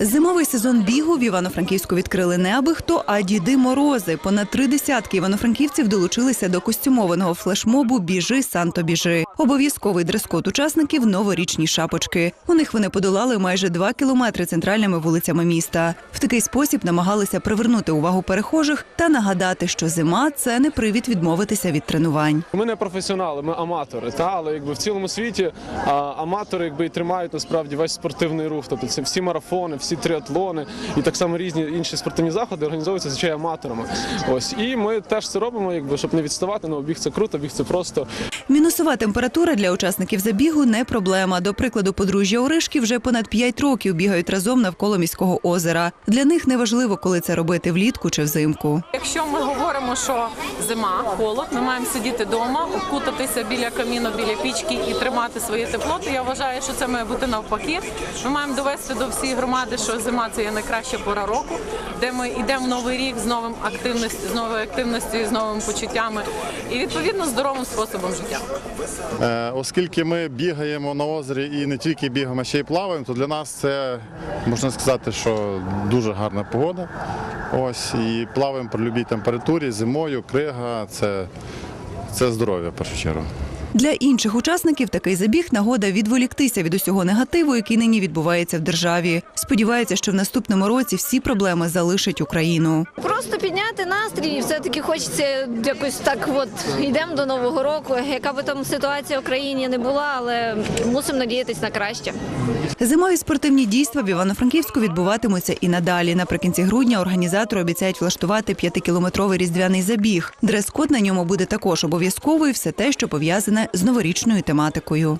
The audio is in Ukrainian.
Зимовий сезон бігу в Івано-Франківську відкрили не аби хто, а діди морози. Понад три десятки івано-франківців долучилися до костюмованого флешмобу Біжи Санто біжи. Обов'язковий дрес-код учасників новорічні шапочки. У них вони подолали майже два кілометри центральними вулицями міста. В такий спосіб намагалися привернути увагу перехожих та нагадати, що зима це не привід відмовитися від тренувань. Ми не професіонали, ми аматори. Та але якби в цілому світі а, аматори якби і тримають насправді весь спортивний рух. Тобто це всі марафони, всі триатлони і так само різні інші спортивні заходи організовуються звичайно аматорами. Ось і ми теж це робимо, якби щоб не відставати. Ну біг це круто, біг це просто. Мінусова температура для учасників забігу не проблема. До прикладу, подружжя Оришки вже понад 5 років бігають разом навколо міського озера. Для них не важливо, коли це робити влітку чи взимку. Якщо ми говоримо, що зима, холод, ми маємо сидіти вдома, обкутатися біля каміну, біля пічки і тримати своє тепло, то я вважаю, що це має бути навпаки. Ми маємо довести до всієї громади, що зима це є найкраща пора року, де ми йдемо в новий рік з новим активністю, з новою активністю, з новими почуттями і відповідно здоровим способом життя. Е, Оскільки ми бігаємо на озері і не тільки бігаємо, а ще й плаваємо, то для нас це можна сказати, що дуже гарна погода. Ось і плаваємо при будь-якій температурі, зимою, крига це, це здоров'я в першу чергу. Для інших учасників такий забіг нагода відволіктися від усього негативу, який нині відбувається в державі. Сподіваються, що в наступному році всі проблеми залишать Україну. Просто підняти настрій, і все-таки хочеться якось так. От йдемо до нового року. Яка би там ситуація в країні не була, але мусимо надіятися на краще. Зимові спортивні дійства в Івано-Франківську відбуватимуться і надалі. Наприкінці грудня організатори обіцяють влаштувати п'ятикілометровий різдвяний забіг. Дрес-код на ньому буде також обов'язковий. Все те, що пов'язане з новорічною тематикою.